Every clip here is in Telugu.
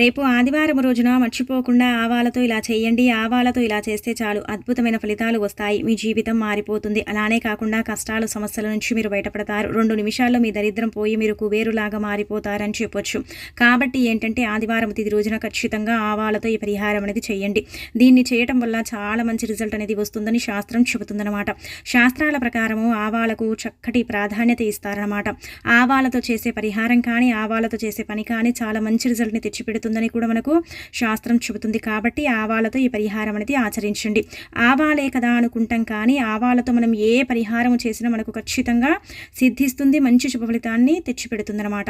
రేపు ఆదివారం రోజున మర్చిపోకుండా ఆవాలతో ఇలా చేయండి ఆవాలతో ఇలా చేస్తే చాలు అద్భుతమైన ఫలితాలు వస్తాయి మీ జీవితం మారిపోతుంది. అలానే కాకుండా కష్టాలు సమస్యల నుంచి మీరు బయటపడతారు. రెండు నిమిషాల్లో మీ దరిద్రం పోయి మీరు కుబేరులాగా మారిపోతారని చెప్పొచ్చు. కాబట్టి ఏంటంటే ఆదివారం తిది రోజున ఖచ్చితంగా ఆవాలతో ఈ పరిహారం అనేది చేయండి. దీన్ని చేయటం వల్ల చాలా మంచి రిజల్ట్ అనేది వస్తుందని శాస్త్రం చెబుతుందన్నమాట. శాస్త్రాల ప్రకారము ఆవాలకు చక్కటి ప్రాధాన్యత ఇస్తారన్నమాట. ఆవాలతో చేసే పరిహారం కానీ ఆవాలతో చేసే పని కానీ చాలా మంచి రిజల్ట్ని తెచ్చిపెడుతుంది. జరుగుతుందని కూడా మనకు శాస్త్రం చెబుతుంది. కాబట్టి ఆవాలతో ఈ పరిహారం అనేది ఆచరించండి. ఆవాలే కదా అనుకుంటాం కానీ ఆవాలతో మనం ఏ పరిహారం చేసినా మనకు ఖచ్చితంగా సిద్ధిస్తుంది మంచి శుభ ఫలితాన్ని తెచ్చిపెడుతుందన్నమాట.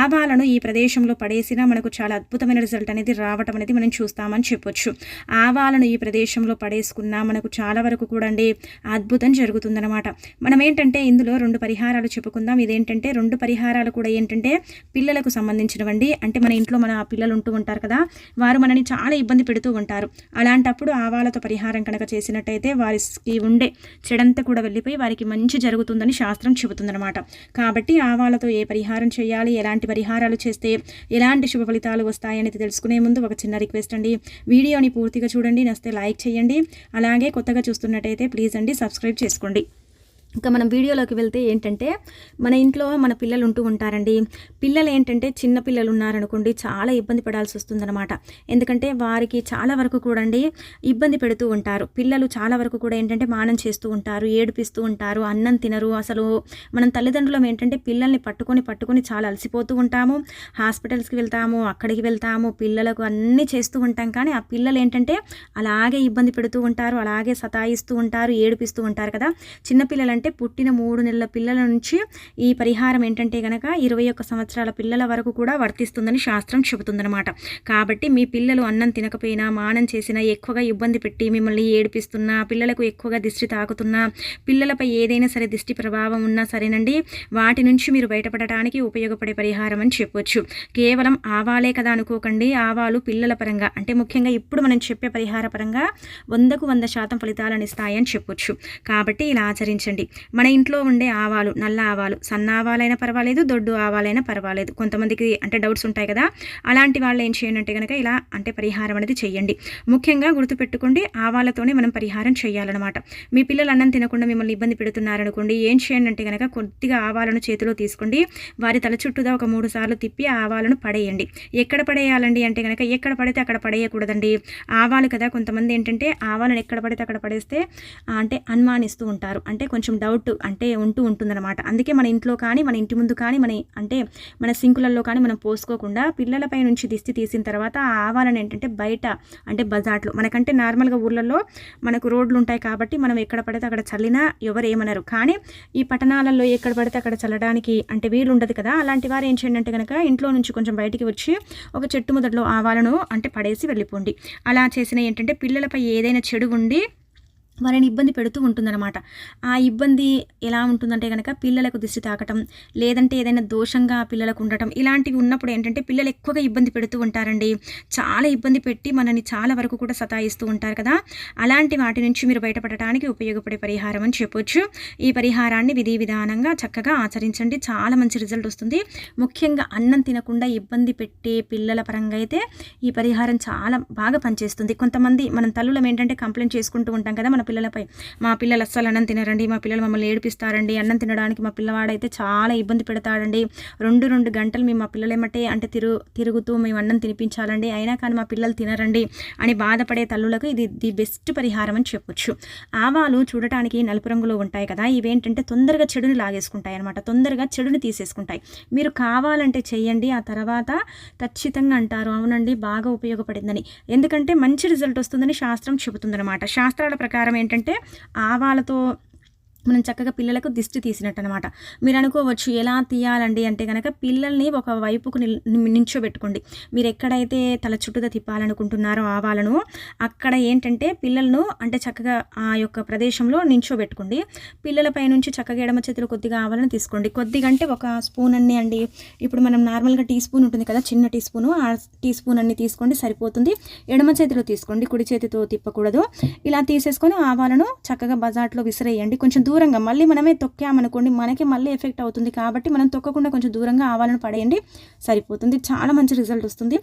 ఆవాలను ఈ ప్రదేశంలో పడేసినా మనకు చాలా అద్భుతమైన రిజల్ట్ అనేది రావటం అనేది మనం చూస్తామని చెప్పొచ్చు. ఆవాలను ఈ ప్రదేశంలో పడేసుకున్నా మనకు చాలా వరకు కూడా అండి అద్భుతం జరుగుతుందన్నమాట. మనం ఏంటంటే ఇందులో రెండు పరిహారాలు చెప్పుకుందాం. ఇదేంటంటే రెండు పరిహారాలు కూడా ఏంటంటే పిల్లలకు సంబంధించినవండి. అంటే మన ఇంట్లో మన పిల్లలు ఉంటూ ఉంటారు కదా వారు మనని చాలా ఇబ్బంది పెడుతూ ఉంటారు. అలాంటప్పుడు ఆవాలతో పరిహారం కనుక చేసినట్టయితే వారికి ఉండే చెడంతా కూడా వెళ్ళిపోయి వారికి మంచి జరుగుతుందని శాస్త్రం చెబుతుందన్నమాట. కాబట్టి ఆవాలతో ఏ పరిహారం చేయాలి ఎలాంటి పరిహారాలు చేస్తే ఎలాంటి శుభ ఫలితాలు వస్తాయని తెలుసుకునే ముందు ఒక చిన్న రిక్వెస్ట్ అండి. వీడియోని పూర్తిగా చూడండి నస్తే లైక్ చేయండి. అలాగే కొత్తగా చూస్తున్నట్టయితే ప్లీజ్ అండి సబ్స్క్రైబ్ చేసుకోండి. ఇంకా మనం వీడియోలోకి వెళ్తే ఏంటంటే మన ఇంట్లో మన పిల్లలు ఉంటూ ఉంటారండి. పిల్లలు ఏంటంటే చిన్న పిల్లలు ఉన్నారనుకోండి చాలా ఇబ్బంది పడాల్సి వస్తుందన్నమాట. ఎందుకంటే వారికి చాలా వరకు కూడా ఇబ్బంది పెడుతూ ఉంటారు. పిల్లలు చాలా వరకు కూడా ఏంటంటే మానం చేస్తూ ఉంటారు ఏడిపిస్తూ ఉంటారు అన్నం తినరు. అసలు మనం తల్లిదండ్రులం ఏంటంటే పిల్లల్ని పట్టుకొని పట్టుకొని చాలా అలసిపోతూ ఉంటాము. హాస్పిటల్స్కి వెళ్తాము అక్కడికి వెళ్తాము పిల్లలకు అన్నీ చేస్తూ ఉంటాం. కానీ ఆ పిల్లలు ఏంటంటే అలాగే ఇబ్బంది పెడుతూ ఉంటారు అలాగే సతాయిస్తూ ఉంటారు ఏడిపిస్తూ ఉంటారు కదా. చిన్నపిల్లలు అంటే పుట్టిన మూడు నెలల పిల్లల నుంచి ఈ పరిహారం ఏంటంటే కనుక ఇరవై ఒక్క సంవత్సరాల పిల్లల వరకు కూడా వర్తిస్తుందని శాస్త్రం చెబుతుందనమాట కాబట్టి మీ పిల్లలు అన్నం తినకపోయినా మానం చేసినా ఎక్కువగా ఇబ్బంది పెట్టి మిమ్మల్ని ఏడిపిస్తున్నా పిల్లలకు ఎక్కువగా దిష్టి తాకుతున్నా పిల్లలపై ఏదైనా సరే దిష్టి ప్రభావం ఉన్నా సరేనండి వాటి నుంచి మీరు బయటపడటానికి ఉపయోగపడే పరిహారం అని చెప్పొచ్చు. కేవలం ఆవాలే కదా అనుకోకండి. ఆవాలు పిల్లల పరంగా అంటే ముఖ్యంగా ఇప్పుడు మనం చెప్పే పరిహార పరంగా వందకు వంద శాతం ఫలితాలను ఇస్తాయని చెప్పొచ్చు. కాబట్టి ఇలా ఆచరించండి. మన ఇంట్లో ఉండే ఆవాలు నల్ల ఆవాలు సన్న ఆవాలైనా పర్వాలేదు దొడ్డు ఆవాలైనా పర్వాలేదు. కొంతమందికి అంటే డౌట్స్ ఉంటాయి కదా. అలాంటి వాళ్ళు ఏం చేయండి అంటే కనుక ఇలా అంటే పరిహారం అనేది చేయండి. ముఖ్యంగా గుర్తుపెట్టుకోండి ఆవాలతోనే మనం పరిహారం చేయాలన్నమాట. మీ పిల్లలు అన్నం తినకుండా మిమ్మల్ని ఇబ్బంది పెడుతున్నారనుకోండి ఏం చేయండి అంటే కనుక కొద్దిగా ఆవాలను చేతిలో తీసుకోండి. వారి తల చుట్టూదా ఒక మూడు సార్లు తిప్పి ఆవాలను పడేయండి. ఎక్కడ పడేయాలండి అంటే కనుక ఎక్కడ పడితే అక్కడ పడేయకూడదండి. ఆవాలు కదా కొంతమంది ఏంటంటే ఆవాలను ఎక్కడ పడితే అక్కడ పడేస్తే అంటే అనుమానిస్తూ ఉంటారు. అంటే కొంచెం డౌట్ అంటే ఉంటూ ఉంటుందన్నమాట. అందుకే మన ఇంట్లో కానీ మన ఇంటి ముందు కానీ మన అంటే మన సింకులలో కానీ మనం పోసుకోకుండా పిల్లలపై నుంచి దిష్టి తీసిన తర్వాత ఆ ఆవాలని ఏంటంటే బయట అంటే బజార్లో మనకంటే నార్మల్గా ఊర్లలో మనకు రోడ్లు ఉంటాయి కాబట్టి మనం ఎక్కడ పడితే అక్కడ చల్లినా ఎవరు ఏమన్నారు కానీ ఈ పట్టణాలలో ఎక్కడ పడితే అక్కడ చల్లడానికి అంటే వీలు ఉండదు కదా. అలాంటి వారు ఏం చేయండి అంటే కనుక ఇంట్లో నుంచి కొంచెం బయటికి వచ్చి ఒక చెట్టు మొదట్లో ఆవాలను అంటే పడేసి వెళ్ళిపోండి. అలా చేసిన ఏంటంటే పిల్లలపై ఏదైనా చెడు ఉండి వారిని ఇబ్బంది పెడుతూ ఉంటుందన్నమాట. ఆ ఇబ్బంది ఎలా ఉంటుందంటే కనుక పిల్లలకు దిష్టి తాకటం లేదంటే ఏదైనా దోషంగా పిల్లలకు ఉండటం ఇలాంటివి ఉన్నప్పుడు ఏంటంటే పిల్లలు ఎక్కువగా ఇబ్బంది పెడుతూ ఉంటారండి. చాలా ఇబ్బంది పెట్టి మనని చాలా వరకు కూడా సతాయిస్తూ ఉంటారు కదా. అలాంటి వాటి నుంచి మీరు బయటపడటానికి ఉపయోగపడే పరిహారం అని చెప్పొచ్చు. ఈ పరిహారాన్ని విధి విధానంగా చక్కగా ఆచరించండి. చాలా మంచి రిజల్ట్ వస్తుంది. ముఖ్యంగా అన్నం తినకుండా ఇబ్బంది పెట్టే పిల్లల పరంగా అయితే ఈ పరిహారం చాలా బాగా పనిచేస్తుంది. కొంతమంది మనం తల్లులం ఏంటంటే కంప్లైంట్ చేసుకుంటూ ఉంటాం కదా మన పిల్లలపై. మా పిల్లలు అస్సలు అన్నం తినరండి మా పిల్లలు మమ్మల్ని ఏడిపిస్తారండి అన్నం తినడానికి మా పిల్లవాడైతే చాలా ఇబ్బంది పెడతాడండి. రెండు రెండు గంటలు మేము మా పిల్లలు ఏమంటే అంటే తిరు తిరుగుతూ మేము అన్నం తినిపించాలండి. అయినా కానీ మా పిల్లలు తినరండి అని బాధపడే తల్లులకు ఇది ది బెస్ట్ పరిహారం అని చెప్పొచ్చు. ఆవాలు చూడటానికి నలుపు రంగులో ఉంటాయి కదా ఇవేంటంటే తొందరగా చెడుని లాగేసుకుంటాయి అనమాట తొందరగా చెడుని తీసేసుకుంటాయి. మీరు కావాలంటే చెయ్యండి ఆ తర్వాత ఖచ్చితంగా అంటారు అవునండి బాగా ఉపయోగపడిందని. ఎందుకంటే మంచి రిజల్ట్ వస్తుందని శాస్త్రం చెబుతుందన్నమాట. శాస్త్రాల ప్రకారం ఏంటంటే ఆవాలతో మనం చక్కగా పిల్లలకు దిష్టి తీసినట్టు అనమాట మీరు అనుకోవచ్చు ఎలా తీయాలండి? అంటే కనుక పిల్లల్ని ఒక వైపుకు నించోబెట్టుకోండి. మీరు ఎక్కడైతే తల చుట్టూగా తిప్పాలనుకుంటున్నారో ఆవాలను అక్కడ ఏంటంటే పిల్లలను అంటే చక్కగా ఆ యొక్క ప్రదేశంలో నించోబెట్టుకోండి. పిల్లలపై నుంచి చక్కగా ఎడమ చేతిలో కొద్దిగా ఆవాలను తీసుకోండి. కొద్దిగా అంటే ఒక స్పూన్ అన్నీ అండి. ఇప్పుడు మనం నార్మల్గా టీ స్పూన్ ఉంటుంది కదా చిన్న టీ స్పూను ఆ టీ స్పూన్ అన్ని తీసుకోండి సరిపోతుంది. ఎడమ చేతిలో తీసుకోండి కుడి చేతితో తిప్పకూడదు. ఇలా తీసేసుకొని ఆవాలను చక్కగా బజార్లో విసిరేయండి. కొంచెం దూరంగా మళ్ళీ మనమే తొక్కామనుకోండి మనకి మళ్ళీ ఎఫెక్ట్ అవుతుంది కాబట్టి మనం తొక్కకుండా కొంచెం దూరంగా ఆవాలను పడేయండి. సరిపోతుంది. చాలా మంచి రిజల్ట్ వస్తుంది.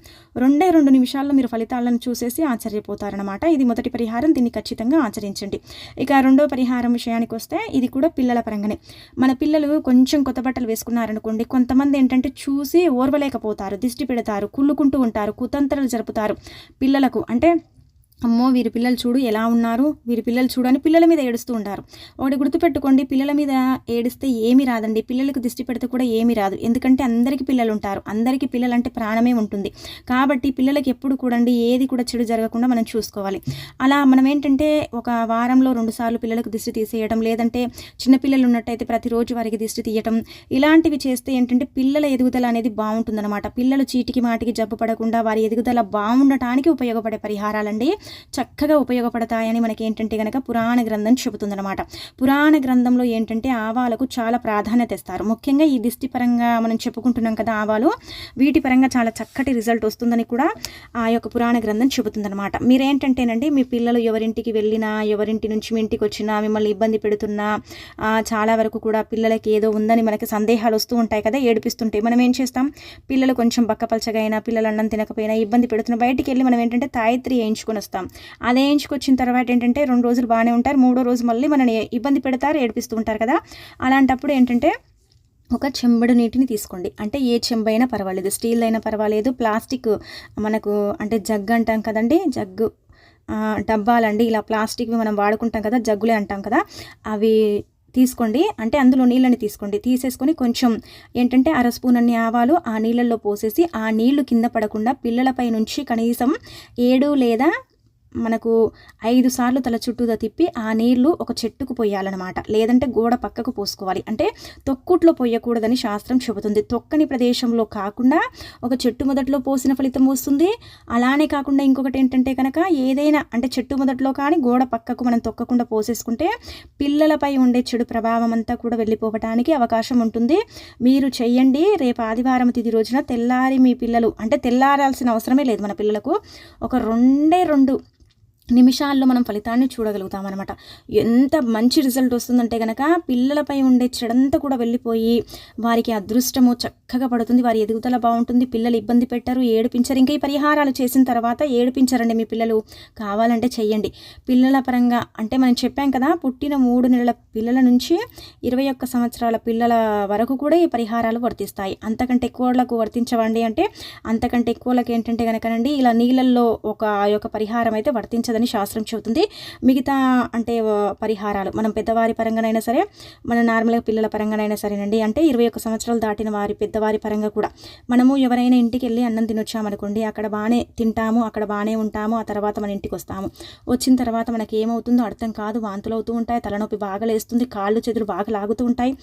రెండే రెండు నిమిషాల్లో మీరు ఫలితాలను చూసేసి ఆశ్చర్యపోతారనమాట ఇది మొదటి పరిహారం. దీన్ని ఖచ్చితంగా ఆచరించండి. ఇక రెండో పరిహారం విషయానికి వస్తే ఇది కూడా పిల్లల పరంగానే. మన పిల్లలు కొంచెం కొత్త బట్టలు వేసుకున్నారనుకోండి కొంతమంది ఏంటంటే చూసి ఓర్వలేకపోతారు దిష్టి పెడతారు కుళ్ళుకుంటూ ఉంటారు కుతంత్రాలు జరుపుతారు పిల్లలకు. అంటే అమ్మో వీరి పిల్లలు చూడు ఎలా ఉన్నారు వీరి పిల్లలు చూడు అని పిల్లల మీద ఏడుస్తూ ఉంటారు. ఒకటి గుర్తుపెట్టుకోండి పిల్లల మీద ఏడిస్తే ఏమీ రాదండి. పిల్లలకు దిష్టి పెడితే కూడా ఏమీ రాదు. ఎందుకంటే అందరికీ పిల్లలు ఉంటారు. అందరికీ పిల్లలు అంటే ప్రాణమే ఉంటుంది. కాబట్టి పిల్లలకి ఎప్పుడు కూడండి ఏది కూడా చెడు జరగకుండా మనం చూసుకోవాలి. అలా మనం ఏంటంటే ఒక వారంలో రెండుసార్లు పిల్లలకు దిష్టి తీసేయడం లేదంటే చిన్నపిల్లలు ఉన్నట్టయితే ప్రతిరోజు వారికి దిష్టి తీయటం ఇలాంటివి చేస్తే ఏంటంటే పిల్లల ఎదుగుదల అనేది బాగుంటుందన్నమాట. పిల్లలు చీటికి మాటికి జబ్బు పడకుండా వారి ఎదుగుదల బాగుండటానికి ఉపయోగపడే పరిహారాలండి. చక్కగా ఉపయోగపడతాయని మనకి ఏంటంటే కనుక పురాణ గ్రంథం చెబుతుందన్నమాట. పురాణ గ్రంథంలో ఏంటంటే ఆవాలకు చాలా ప్రాధాన్యత ఇస్తారు. ముఖ్యంగా ఈ దిష్టి పరంగా మనం చెప్పుకుంటున్నాం కదా ఆవాలు వీటి పరంగా చాలా చక్కటి రిజల్ట్ వస్తుందని కూడా ఆ యొక్క పురాణ గ్రంథం చెబుతుందనమాట మీరేంటంటేనండి మీ పిల్లలు ఎవరింటికి వెళ్ళినా ఎవరింటి నుంచి మీ ఇంటికి వచ్చినా మిమ్మల్ని ఇబ్బంది పెడుతున్నా చాలా వరకు కూడా పిల్లలకి ఏదో ఉందని మనకి సందేహాలు వస్తూ ఉంటాయి కదా ఏడిపిస్తుంటాయి మనం ఏం చేస్తాం? పిల్లలు కొంచెం బక్కపలచగా అయినా పిల్లలు అన్నం తినకపోయినా ఇబ్బంది పెడుతున్నా బయటికి వెళ్ళి మనం ఏంటంటే తాయిత్రి వేయించుకొని వస్తాం. అదే వేయించుకొచ్చిన తర్వాత ఏంటంటే రెండు రోజులు బాగానే ఉంటారు. మూడో రోజు మళ్ళీ మనని ఇబ్బంది పెడతారు ఏడిపిస్తూ ఉంటారు కదా. అలాంటప్పుడు ఏంటంటే ఒక చెంబడు నీటిని తీసుకోండి. అంటే ఏ చెంబు అయినా పర్వాలేదు. స్టీల్ అయినా పర్వాలేదు. ప్లాస్టిక్ మనకు అంటే జగ్గు అంటాం కదండి. జగ్గు డబ్బాలండి. ఇలా ప్లాస్టిక్వి మనం వాడుకుంటాం కదా జగ్గులే అంటాం కదా. అవి తీసుకోండి. అంటే అందులో నీళ్ళని తీసుకోండి. తీసేసుకొని కొంచెం ఏంటంటే అర స్పూన్ అన్ని ఆవాలు ఆ నీళ్ళల్లో పోసేసి ఆ నీళ్ళు కింద పడకుండా పిల్లలపై నుంచి కనీసం ఏడు లేదా మనకు ఐదు సార్లు తల చుట్టూదా తిప్పి ఆ నీళ్ళు ఒక చెట్టుకు పోయాలన్నమాట. లేదంటే గోడ పక్కకు పోసుకోవాలి. అంటే తొక్కుట్లో పోయకూడదని శాస్త్రం చెబుతుంది. తొక్కని ప్రదేశంలో కాకుండా ఒక చెట్టు మొదట్లో పోసిన ఫలితం వస్తుంది. అలానే కాకుండా ఇంకొకటి ఏంటంటే కనుక ఏదైనా అంటే చెట్టు మొదట్లో కానీ గోడ పక్కకు మనం తొక్కకుండా పోసేసుకుంటే పిల్లలపై ఉండే చెడు ప్రభావం అంతా కూడా వెళ్ళిపోవటానికి అవకాశం ఉంటుంది. మీరు చెయ్యండి. రేపు ఆదివారం తిది రోజున తెల్లారి మీ పిల్లలు అంటే తెల్లారాల్సిన అవసరమే లేదు మన పిల్లలకు. ఒక రెండే రెండు నిమిషాల్లో మనం ఫలితాన్ని చూడగలుగుతాం అనమాట ఎంత మంచి రిజల్ట్ వస్తుందంటే కనుక పిల్లలపై ఉండే చెడంతా కూడా వెళ్ళిపోయి వారికి అదృష్టము చక్కగా పడుతుంది వారి ఎదుగుదల బాగుంటుంది పిల్లలు ఇబ్బంది పెట్టరు ఏడిపించరు. ఇంకా ఈ పరిహారాలు చేసిన తర్వాత ఏడిపించరండి మీ పిల్లలు. కావాలంటే చెయ్యండి. పిల్లల పరంగా అంటే మనం చెప్పాం కదా పుట్టిన మూడు నెలల పిల్లల నుంచి ఇరవై ఒక్క సంవత్సరాల పిల్లల వరకు కూడా ఈ పరిహారాలు వర్తిస్తాయి. అంతకంటే ఎక్కువలకు వర్తించవండి అంటే అంతకంటే ఎక్కువలకు ఏంటంటే కనుకనండి ఇలా నీళ్ళల్లో ఒక యొక్క పరిహారం అయితే వర్తించదండి. అని శాస్త్రం చెబుతుంది. మిగతా అంటే పరిహారాలు మనం పెద్దవారి పరంగానైనా సరే మన నార్మల్గా పిల్లల పరంగానైనా సరేనండి. అంటే ఇరవై ఒక్క సంవత్సరాలు దాటిన వారి పెద్దవారి పరంగా కూడా. మనము ఎవరైనా ఇంటికి వెళ్ళి అన్నం తినొచ్చామనుకోండి అక్కడ బాగానే తింటాము అక్కడ బాగానే ఉంటాము ఆ తర్వాత మన ఇంటికి వస్తాము. వచ్చిన తర్వాత మనకి ఏమవుతుందో అర్థం కాదు వాంతులు అవుతూ ఉంటాయి తలనొప్పి బాగా లేస్తుంది కాళ్ళు చేతులు బాగా లాగుతూ ఉంటాయి.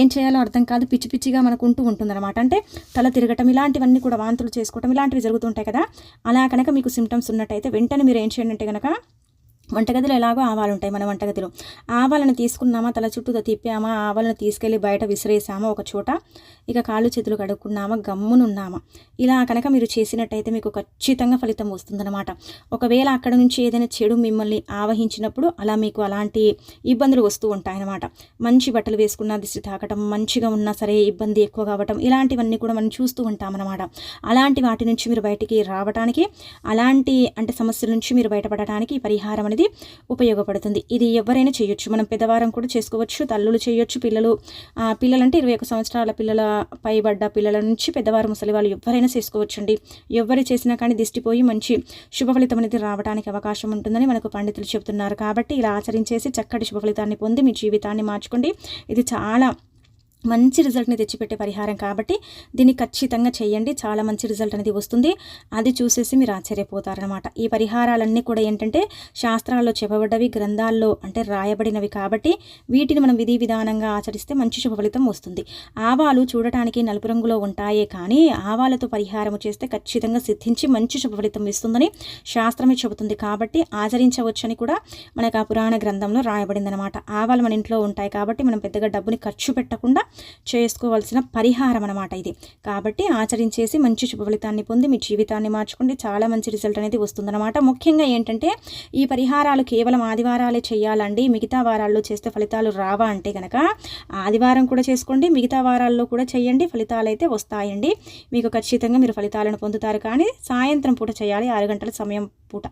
ఏం చేయాలో అర్థం కాదు పిచ్చి పిచ్చిగా మనకు ఉంటూ ఉంటుందన్నమాట. అంటే తల తిరగటం ఇలాంటివన్నీ కూడా వాంతులు చేసుకోవటం ఇలాంటివి జరుగుతుంటాయి కదా. అలా కనుక మీకు సిమ్టమ్స్ ఉన్నట్టయితే వెంటనే మీరు ఏం చేయండి కనుక వంటగదిలో ఎలాగో ఆవాలు ఉంటాయి మన వంటగదిలో. ఆవాలను తీసుకున్నామా తల చుట్టూ తిప్పామా ఆవాలను తీసుకెళ్ళి బయట విసిరేసామా ఒక చోట ఇక కాళ్ళు చేతులు కడుక్కున్నామా గమ్మునున్నామా? ఇలా కనుక మీరు చేసినట్టయితే మీకు ఖచ్చితంగా ఫలితం వస్తుందన్నమాట. ఒకవేళ అక్కడ నుంచి ఏదైనా చెడు మిమ్మల్ని ఆవహించినప్పుడు అలా మీకు అలాంటి ఇబ్బందులు వస్తూ ఉంటాయన్నమాట. మంచి బట్టలు వేసుకున్న దిష్టి తాకటం మంచిగా ఉన్నా సరే ఇబ్బంది ఎక్కువ కావటం ఇలాంటివన్నీ కూడా మనం చూస్తూ ఉంటామన్నమాట. అలాంటి వాటి నుంచి మీరు బయటికి రావడానికి అలాంటి అంటే సమస్యల నుంచి మీరు బయటపడటానికి పరిహారం అనేది ఉపయోగపడుతుంది. ఇది ఎవరైనా చేయొచ్చు. మనం పెద్దవారం కూడా చేసుకోవచ్చు తల్లులు చేయొచ్చు పిల్లలు పిల్లలంటే ఇరవై ఒక సంవత్సరాల పిల్లల పైబడ్డ పిల్లల నుంచి పెద్దవారు ముసలి వాళ్ళు ఎవరైనా చేసుకోవచ్చండి. ఎవరు చేసినా కానీ దిష్టిపోయి మంచి శుభ ఫలితం అనేది రావడానికి అవకాశం ఉంటుందని మనకు పండితులు చెబుతున్నారు. కాబట్టి ఇలా ఆచరించేసి చక్కటి శుభ ఫలితాన్ని పొంది మీ జీవితాన్ని మార్చుకోండి. ఇది చాలా మంచి రిజల్ట్ని తెచ్చిపెట్టే పరిహారం కాబట్టి దీన్ని ఖచ్చితంగా చేయండి. చాలా మంచి రిజల్ట్ అనేది వస్తుంది. అది చూసేసి మీరు ఆశ్చర్యపోతారనమాట ఈ పరిహారాలన్నీ కూడా ఏంటంటే శాస్త్రాల్లో చెప్పబడ్డవి గ్రంథాల్లో అంటే రాయబడినవి కాబట్టి వీటిని మనం విధి విధానంగా ఆచరిస్తే మంచి శుభ ఫలితం వస్తుంది. ఆవాలు చూడటానికి నలుపు రంగులో ఉంటాయే కానీ ఆవాలతో పరిహారం చేస్తే ఖచ్చితంగా సిద్ధించి మంచి శుభ ఫలితం ఇస్తుందని శాస్త్రమే చెబుతుంది కాబట్టి ఆచరించవచ్చని కూడా మనకు ఆ పురాణ గ్రంథంలో రాయబడింది అనమాట ఆవాలు మన ఇంట్లో ఉంటాయి కాబట్టి మనం పెద్దగా డబ్బుని ఖర్చు పెట్టకుండా చేసుకోవాల్సిన పరిహారం అనమాట ఇది. కాబట్టి ఆచరించేసి మంచి శుభ ఫలితాన్ని పొంది మీ జీవితాన్ని మార్చుకోండి చాలా మంచి రిజల్ట్ అనేది వస్తుందన్నమాట. ముఖ్యంగా ఏంటంటే ఈ పరిహారాలు కేవలం ఆదివారాలే చేయాలండి. మిగతా వారాల్లో చేస్తే ఫలితాలు రావా అంటే కనుక ఆదివారం కూడా చేసుకోండి మిగతా వారాల్లో కూడా చేయండి ఫలితాలు అయితే వస్తాయండి. మీకు ఖచ్చితంగా మీరు ఫలితాలను పొందుతారు. కానీ సాయంత్రం పూట చేయాలి ఆరు గంటల సమయం పూట.